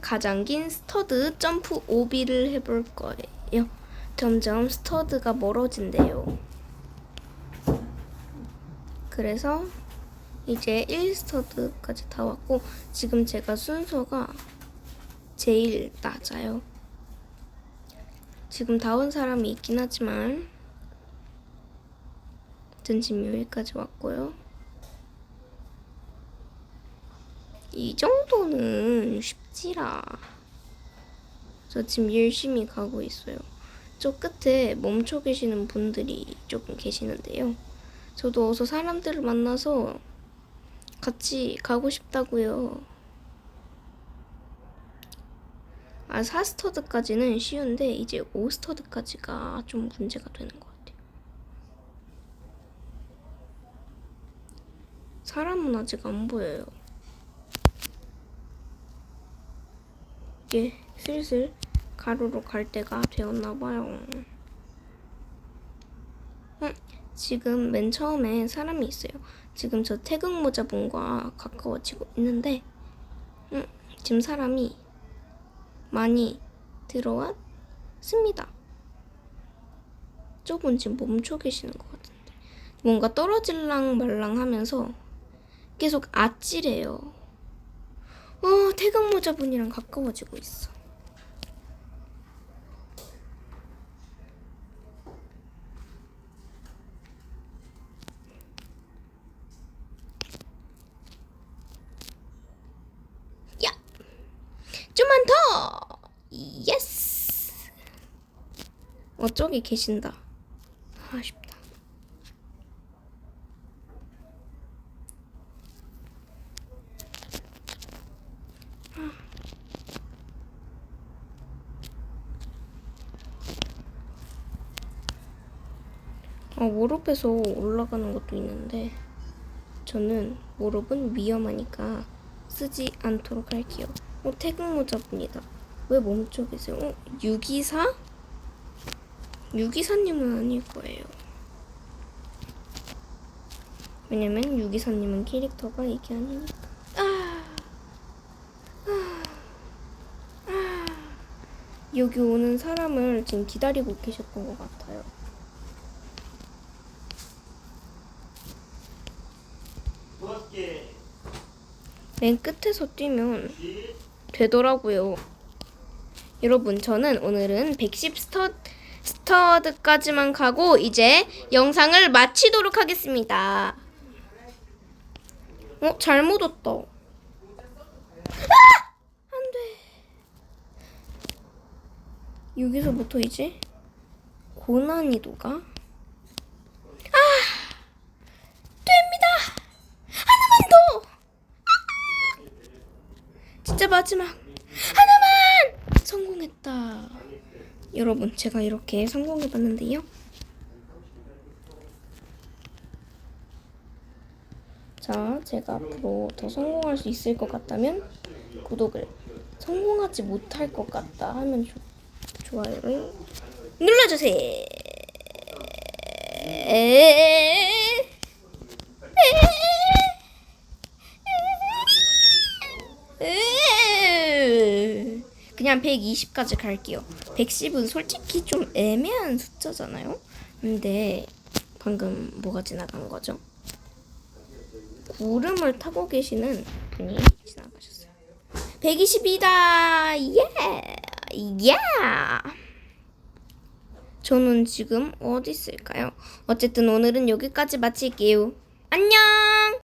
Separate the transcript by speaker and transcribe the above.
Speaker 1: 가장 긴 스터드 점프 오비를 해볼 거예요. 점점 스터드가 멀어진대요. 그래서 이제 1스터드까지 다 왔고 지금 제가 순서가 제일 낮아요. 지금 다 온 사람이 있긴 하지만 전 지금 여기까지 왔고요. 이 정도는 쉽지라. 저 지금 열심히 가고 있어요. 저 끝에 멈춰 계시는 분들이 조금 계시는데요. 저도 어서 사람들을 만나서 같이 가고 싶다고요. 아, 4스터드까지는 쉬운데 이제 5스터드까지가 좀 문제가 되는 것 같아요. 사람은 아직 안 보여요. 이게 슬슬 가루로 갈 때가 되었나 봐요. 음, 지금 맨 처음에 사람이 있어요. 지금 저 태극 모자 분과 가까워지고 있는데, 음, 지금 사람이 많이 들어왔습니다. 저분 지금 멈춰 계시는 것 같은데, 뭔가 떨어질랑 말랑 하면서 계속 아찔해요. 어, 태극 모자 분이랑 가까워지고 있어. 야! 좀만 더! 예스! 어, 저기 계신다. 아쉽다. 어, 무릎에서 올라가는 것도 있는데 저는 무릎은 위험하니까 쓰지 않도록 할게요. 어, 태극 모자분이다. 왜 계세요? 어, 유기사? 유기사님은 아닐 거예요. 왜냐면 유기사님은 캐릭터가 이게 아니니까. 아, 아, 아. 여기 오는 사람을 지금 기다리고 계셨던 것 같아요. 맨 끝에서 뛰면 되더라고요. 여러분, 저는 오늘은 110 스터, 스터드까지만 가고 이제 영상을 마치도록 하겠습니다. 어, 잘못 왔다. 아! 안 돼. 여기서부터 이제 고난이도가 아! 됩니다. 하나만 더. 진짜 마지막 하나만 성공했다. 여러분 제가 이렇게 성공해봤는데요. 자, 제가 앞으로 더 성공할 수 있을 것 같다면 구독을 성공하지 못할 것 같다 하면 조, 좋아요를 눌러주세요. 그냥 120까지 갈게요. 110은 솔직히 좀 애매한 숫자잖아요. 근데 방금 뭐가 지나간 거죠? 구름을 타고 계시는 분이 지나가셨어요. 120이다. 예. 예. 저는 지금 어디 있을까요? 어쨌든 오늘은 여기까지 마칠게요. 안녕.